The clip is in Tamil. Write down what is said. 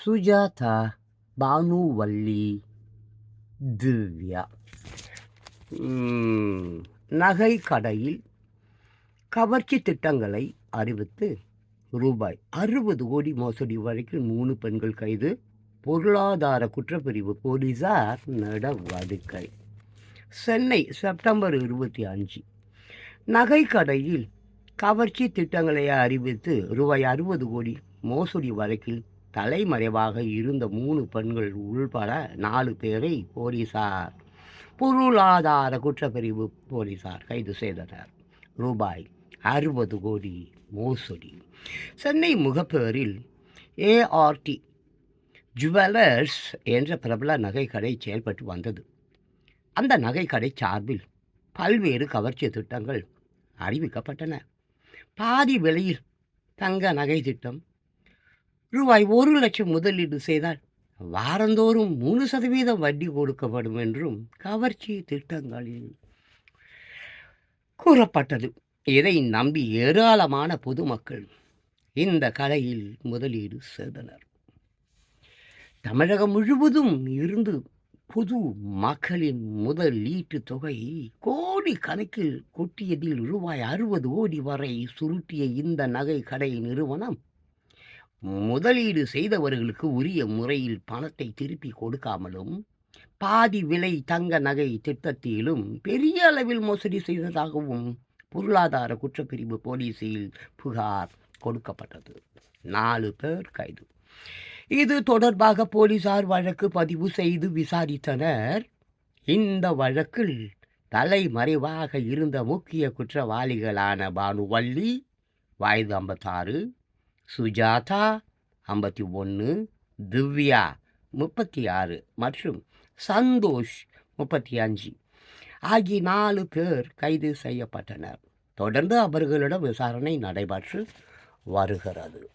சுஜாதா பானுவல்லி திவ்யா நகை கடையில் கவர்ச்சி திட்டங்களை அறிவித்து ரூபாய் அறுபது கோடி மோசடி வழக்கில் மூணு பெண்கள் கைது பொருளாதார குற்றப்பிரிவு போலீசார் நடவடிக்கை சென்னை செப்டம்பர் இருபத்தி அஞ்சு நகை கடையில் கவர்ச்சி திட்டங்களை அறிவித்து ரூபாய் அறுபது கோடி மோசடி வழக்கில் தலைமறைவாக இருந்த மூணு பெண்கள் உள்பட நாலு பேரை போலீசார் பொருளாதார குற்றப்பிரிவு போலீசார் கைது செய்தனர். ரூபாய் அறுபது கோடி மோசடி. சென்னை முகப்பேரில் ஏஆர்டி ஜுவல்லர்ஸ் என்ற பிரபல நகைக்கடை செயல்பட்டு வந்தது. அந்த நகைக்கடை சார்பில் பல்வேறு கவர்ச்சி திட்டங்கள் அறிவிக்கப்பட்டன. பாதி விலையில் தங்க நகை திட்டம் ரூபாய் ஒரு லட்சம் முதலீடு செய்தால் வாரந்தோறும் மூணு சதவீதம் வட்டி கொடுக்கப்படும் என்றும் கவர்ச்சி திட்டங்களில் கூறப்பட்டது. இதை நம்பி ஏராளமான பொதுமக்கள் இந்த கடையில் முதலீடு செய்தனர். தமிழகம் முழுவதும் இருந்து பொது மக்களின் முதலீட்டு தொகை கோடி கணக்கில் கொட்டியதில் ரூபாய் அறுபது கோடி வரை சுருட்டிய இந்த நகை கடை நிறுவனம் முதலீடு செய்தவர்களுக்கு உரிய முறையில் பணத்தை திருப்பி கொடுக்காமலும் பாதி விலை தங்க நகை திட்டத்திலும் பெரிய அளவில் மோசடி செய்ததாகவும் பொருளாதார குற்றப்பிரிவு போலீசில் புகார் கொடுக்கப்பட்டது. நாலு பேர் கைது. இது தொடர்பாக போலீசார் வழக்கு பதிவு செய்து விசாரித்தனர். இந்த வழக்கில் தலைமறைவாக இருந்த முக்கிய குற்றவாளிகளான பானுவள்ளி வயது ஐம்பத்தாறு சுஜாதா ஐம்பத்தி ஒன்று திவ்யா முப்பத்தி ஆறு மற்றும் சந்தோஷ் முப்பத்தி அஞ்சு ஆகிய நாலு பேர் கைது செய்யப்பட்டனர். தொடர்ந்து அவர்களிடம் விசாரணை நடைபெற்று வருகிறது.